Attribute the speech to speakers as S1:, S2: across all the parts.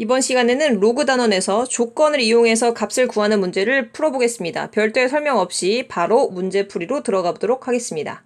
S1: 이번 시간에는 로그 단원에서 조건을 이용해서 값을 구하는 문제를 풀어보겠습니다. 별도의 설명 없이 바로 문제풀이로 들어가 보도록 하겠습니다.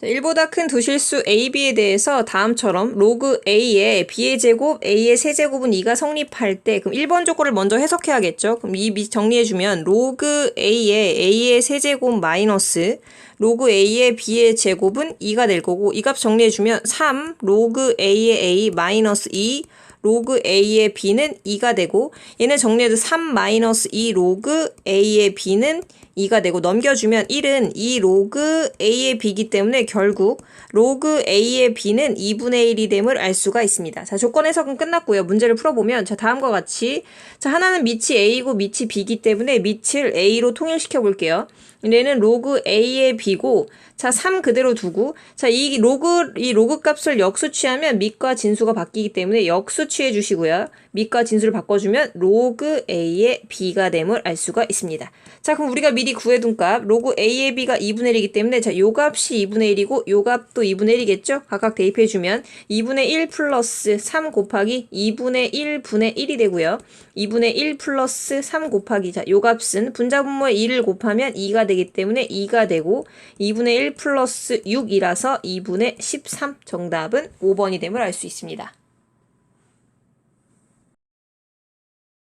S1: 자, 1보다 큰 두 실수 a, b에 대해서 다음처럼 로그 a의 b의 제곱, a의 세제곱은 2가 성립할 때 그럼 1번 조건을 먼저 해석해야겠죠. 그럼 이 미- 정리해주면 로그 a의 a의 세제곱 마이너스 로그 a의 b의 제곱은 2가 될 거고 이 값 정리해주면 3 로그 a의 a 마이너스 2 로그 a의 b는 2가 되고 얘는 정리해도 3 마이너스 2 로그 a의 b는 2가 되고 넘겨주면 1은 2 로그 a의 b이기 때문에 결국 로그 a의 b는 2분의 1이 됨을 알 수가 있습니다. 자, 조건 해석은 끝났고요. 문제를 풀어보면 자, 다음과 같이 자, 하나는 밑이 a이고 밑이 b이기 때문에 밑을 a로 통일시켜 볼게요. 얘는 로그 a의 b고 자, 3 그대로 두고 자, 이 로그 이 로그 값을 역수 취하면 밑과 진수가 바뀌기 때문에 역수 취해 주시고요. 밑과 진수를 바꿔 주면 로그 a의 b가 됨을 알 수가 있습니다. 자, 그럼 우리가 미리 구해 둔 값 로그 a의 b가 2분의 1이기 때문에 자, 요 값이 2분의 1이고 요 값도 2분의 1이겠죠? 각각 대입해 주면 2분의 1 플러스 3 곱하기 2분의 1분의 1이 되고요. 2분의 1 플러스 3 곱하기 자, 요 값은 분자분모에 2를 곱하면 2가 되기 때문에 2가 되고 2분의 1 플러스 6이라서 2분의 13 정답은 5번이 됨을 알 수 있습니다.